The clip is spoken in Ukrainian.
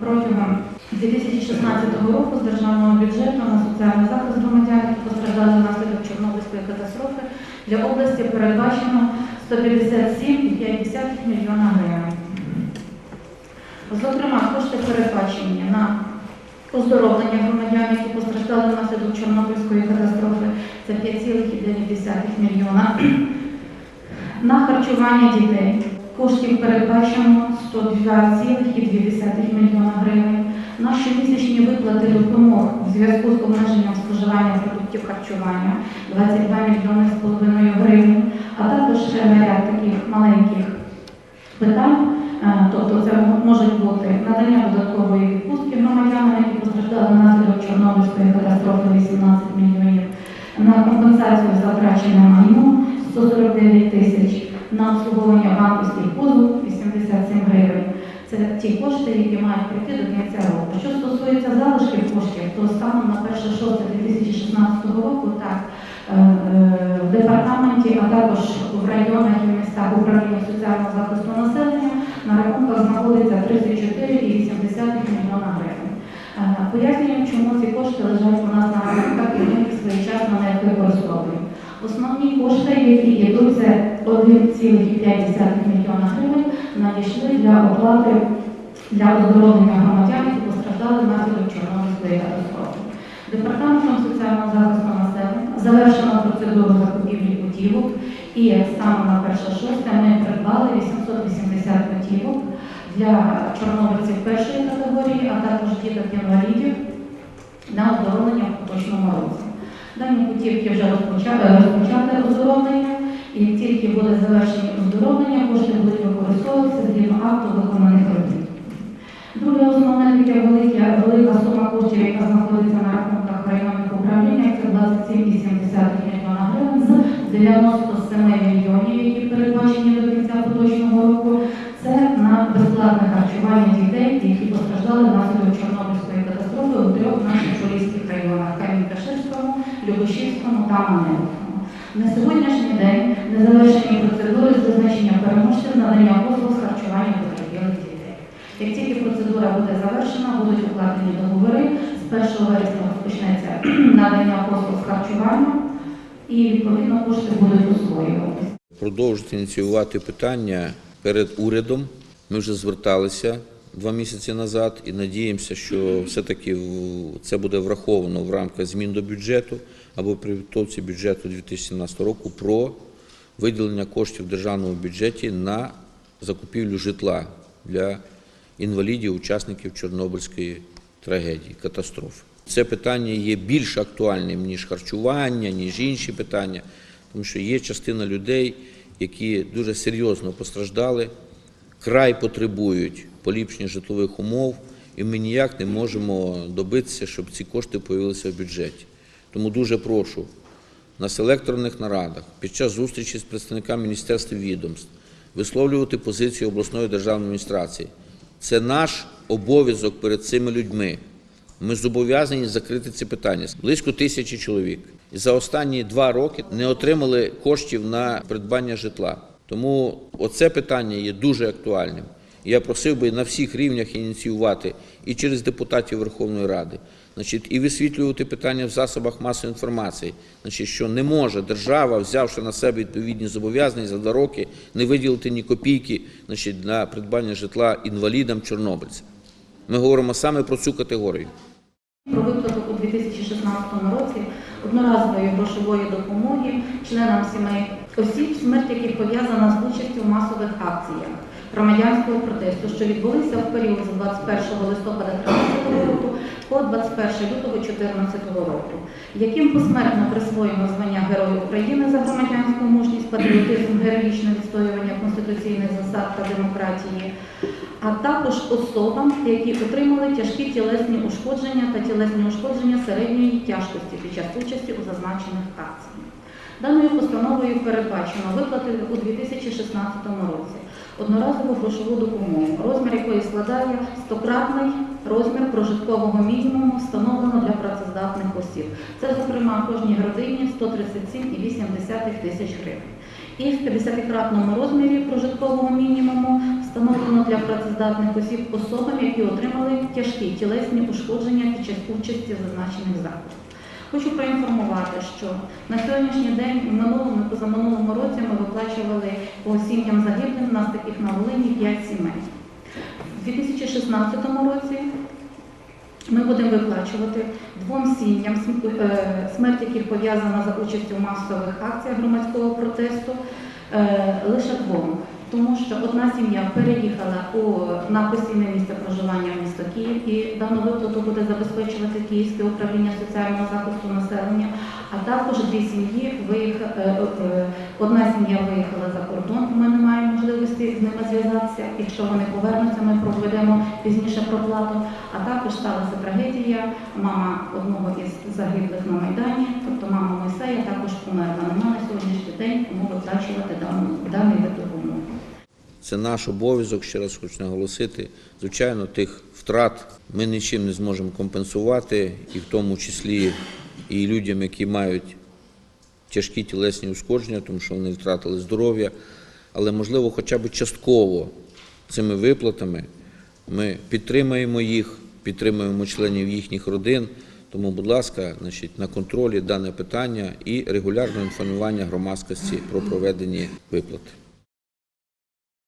Протягом 2016 року з державного бюджету на соціальний захист громадян, які постраждали внаслідок Чорнобильської катастрофи, для області передбачено 157,5 мільйона гривень. Зокрема, кошти передбачені на оздоровлення громадян, які постраждали внаслідок Чорнобильської катастрофи, це 5,9 мільйона. На харчування дітей коштів передбачено 102,2 мільйона гривень. На щомісячні виплати допомог в зв'язку з обмеженням споживання продуктів харчування 22 мільйони з половиною гривень, а також ще ряд таких маленьких питань. Е, Тобто це можуть бути надання додаткової відпустки громадянам, які постраждали внаслідок Чорнобильської катастрофи 18 мільйонів, на компенсацію за втрачене майно 149 тисяч, на обслуговування банківських позов 87 гривень. Це ті кошти, які мають прийти до кінця року. Що стосується залишків коштів, то станом на 1.6.2016 року так е, е, в департаменті, а також в районах і містах управління соціального захисту населення на рахунках знаходиться 34,8 мільйона гривень. Е, Пояснюємо, чому ці кошти лежать у нас на рахунках і ми їх своєчасно не використовуємо. Основні кошти, які йдуть, це 1,5 мільйона гривень, надійшли для оплати для оздоровлення громадян, які постраждали внаслідок Чорнобильської катастрофи. Департаментом соціального захисту населення завершено процедуру закупівлі путівок і станом на 1.6 ми придбали 880 путівок для чорнобильців першої категорії, а також діток-інвалідів на оздоровлення в поточному році. Дані путівки вже розпочали, розпочали оздоровлення, і як тільки буде завершені оздоровлення, кошти будуть використовуватися згідно акту виконаних робіт. Друге основне таке велике, велика сума коштів, яка знаходиться на рахунках районних управління, це 27,7 мільйона гривень з 97 мільйонів, які передбачені до кінця поточного року. Це на безплатне харчування дітей, які постраждали внаслідок Чорнобильської катастрофи у трьох наших поліських районах Камінь-Каширському, Любишівському та Маневському. На сьогоднішній день не завершені процедури з визначення переможців надання послуг з харчування потерпілих дітей. Як тільки процедура буде завершена, будуть укладені договори. З 1 вересня розпочнеться надання послуг з харчування і відповідно кошти будуть освоюватися. продовжити ініціювати питання перед урядом. Ми вже зверталися два місяці назад і надіємося, що все-таки це буде враховано в рамках змін до бюджету або при підготовці бюджету 2017 року про виділення коштів в державному бюджеті на закупівлю житла для інвалідів, учасників Чорнобильської трагедії, катастрофи. Це питання є більш актуальним, ніж харчування, ніж інші питання, тому що є частина людей, які дуже серйозно постраждали, край потребують поліпшення житлових умов, і ми ніяк не можемо добитися, щоб ці кошти появилися в бюджеті. Тому дуже прошу на селекторних нарадах під час зустрічі з представниками міністерств і відомств висловлювати позицію обласної державної адміністрації. Це наш обов'язок перед цими людьми. Ми зобов'язані закрити ці питання. Близько тисячі чоловік. І за останні два роки не отримали коштів на придбання житла. Тому оце питання є дуже актуальним. Я просив би на всіх рівнях ініціювати і через депутатів Верховної Ради, значить, і висвітлювати питання в засобах масової інформації, значить, що не може держава, взявши на себе відповідні зобов'язання за два роки, не виділити ні копійки значить, на придбання житла інвалідам чорнобильцям. Ми говоримо саме про цю категорію. Про виплату у 2016 році одноразової грошової допомоги членам сімей осіб, смерть яких пов'язана з участю в масових акціях громадянського протесту, що відбулися в період з 21 листопада 2013 року по 21 лютого 2014 року, яким посмертно присвоєно звання Герой України за громадянську мужність, патріотизм, героїчне відстоювання конституційних засад та демократії, а також особам, які отримали тяжкі тілесні ушкодження та тілесні ушкодження середньої тяжкості під час участі у зазначених акціях. Даною постановою передбачено виплати у 2016 році одноразову грошову допомогу, розмір якої складає стократний розмір прожиткового мінімуму, встановлено для працездатних осіб. Це, зокрема, кожній родині 137,8 тисяч гривень. І в 50-кратному розмірі прожиткового мінімуму встановлено для працездатних осіб особам, які отримали тяжкі тілесні ушкодження під час участі зазначених заходах. Хочу проінформувати, що на сьогоднішній день в минулому і позаминулому році ми виплачували по сім'ям загиблим, нас таких на Волині 5 сімей. У 2016 році ми будемо виплачувати двом сім'ям, е, смерть яких пов'язана за участю в масових акціях громадського протесту, е, лише двом. Тому що одна сім'я переїхала у, на постійне місце проживання в місто Київ і дану виплату буде забезпечувати Київське управління соціального захисту населення, а також дві сім'ї виїхали, одна сім'я виїхала за кордон, ми не маємо можливості з ними зв'язатися. Якщо вони повернуться, ми проведемо пізніше проплату. А також сталася трагедія. Мама одного із загиблих на Майдані, тобто мама Мойсея, також померла. Нема на сьогоднішній день кому виплачувати даний допомоги. Це наш обов'язок, ще раз хочу наголосити. Звичайно, тих втрат ми нічим не зможемо компенсувати, і в тому числі і людям, які мають тяжкі тілесні ушкодження, тому що вони втратили здоров'я. Але можливо, хоча б частково цими виплатами ми підтримаємо їх, підтримуємо членів їхніх родин. Тому, будь ласка, значить, на контролі дане питання і регулярне інформування громадськості про проведені виплати.